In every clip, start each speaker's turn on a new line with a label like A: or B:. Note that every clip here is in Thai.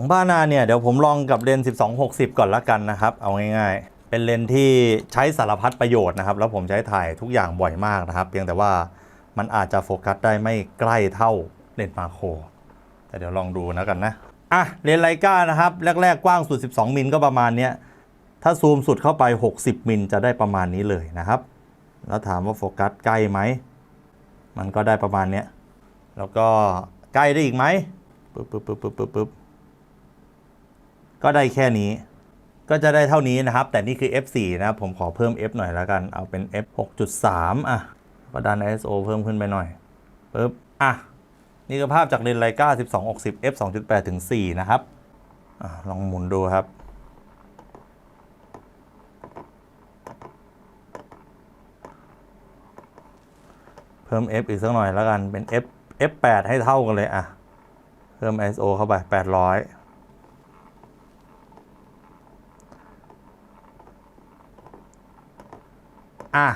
A: ของบ้านาเนี่ยเดี๋ยวผมลองกับเลนส์1260 ก่อนละกันนะครับ เอาง่ายๆ เป็นเลนส์ที่ใช้สารพัดประโยชน์นะครับ แล้วผมใช้ถ่ายทุกอย่างบ่อยมากนะครับ เพียงแต่ว่ามันอาจจะโฟกัสได้ไม่ใกล้เท่าเลนส์มาโคร แต่เดี๋ยวลองดูนะกันนะอะเลนส์ไลกานะครับ แรก ๆ กว้างสุด 12 มิลก็ประมาณเนี้ยถ้าซูมสุดเข้าไป 60 มิลจะได้ประมาณนี้เลยนะครับ แล้วถามว่าโฟกัสใกล้ไหม มันก็ได้ประมาณเนี้ย แล้วก็ใกล้ได้อีกไหมปึ๊บปึ๊บปึ๊บปึ๊บปึ๊บปึ๊บ ก็ได้แค่นี้ ก็จะได้เท่านี้นะครับ แต่นี่คือ F4 นะครับผมขอเพิ่ม F หน่อยแล้วกันเอาเป็น F 6.3 อะ ก็ดัน ISO เพิ่มขึ้นไปหน่อยปึ๊บอะ นี่ก็ภาพจากเลนส์ไลกา1260 f 2.8ถึง4นะครับอะลองหมุนดูครับเพิ่ม f อีกสักหน่อยแล้วกัน เป็น f f8 ให้เท่ากันเลย อะ เพิ่ม ISO เข้าไป 800 อะ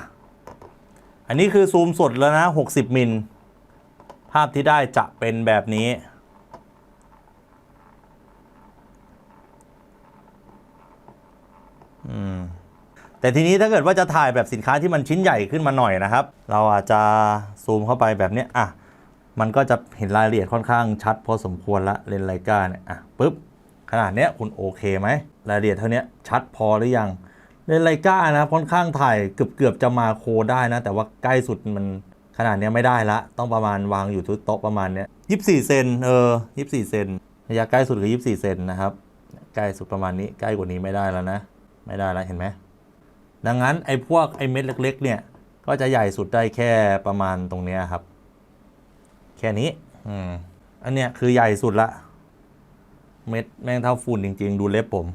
A: อันนี้คือซูมสดแล้วนะ 60 มิล ภาพที่ได้จะเป็นแบบนี้ อืมแต่ทีนี้ถ้าเกิดว่าจะถ่ายแบบสินค้าที่มันชิ้นใหญ่ขึ้นมาหน่อยนะครับ เราอาจจะซูมเข้าไปแบบนี้อะ มันก็จะเห็นรายละเอียดค่อนข้างชัดพอสมควรละเลนส์ไลกาเนี่ยอะปุ๊บ ขนาดเนี้ยคุณโอเคไหมรายละเอียดเท่านี้ชัดพอหรือยัง เลนไลกานะค่อนข้างถ่ายเกือบเกือบๆจะมาโคได้นะ แต่ว่าใกล้สุดมันขนาดนี้ไม่ได้ละ ต้องประมาณวางอยู่ทุกโต๊ะประมาณเนี้ยยี่สิบสี่เซนเออยี่สิบสี่เซนระยะใกล้สุดคือยี่สิบสี่เซนนะครับใกล้สุดประมาณนี้ใกล้กว่านี้ไม่ได้แล้วนะ ไม่ได้แล้วเห็นไหมดังนั้นไอ้พวกไอ้เม็ดเล็ก ๆ เนี่ยก็จะใหญ่สุดได้แค่ประมาณตรงเนี้ยครับ แค่นี้อืมอันเนี้ยคือใหญ่สุดละ เม็ดแม่งเท่าฝุ่นจริง ๆ ดูเล็บผม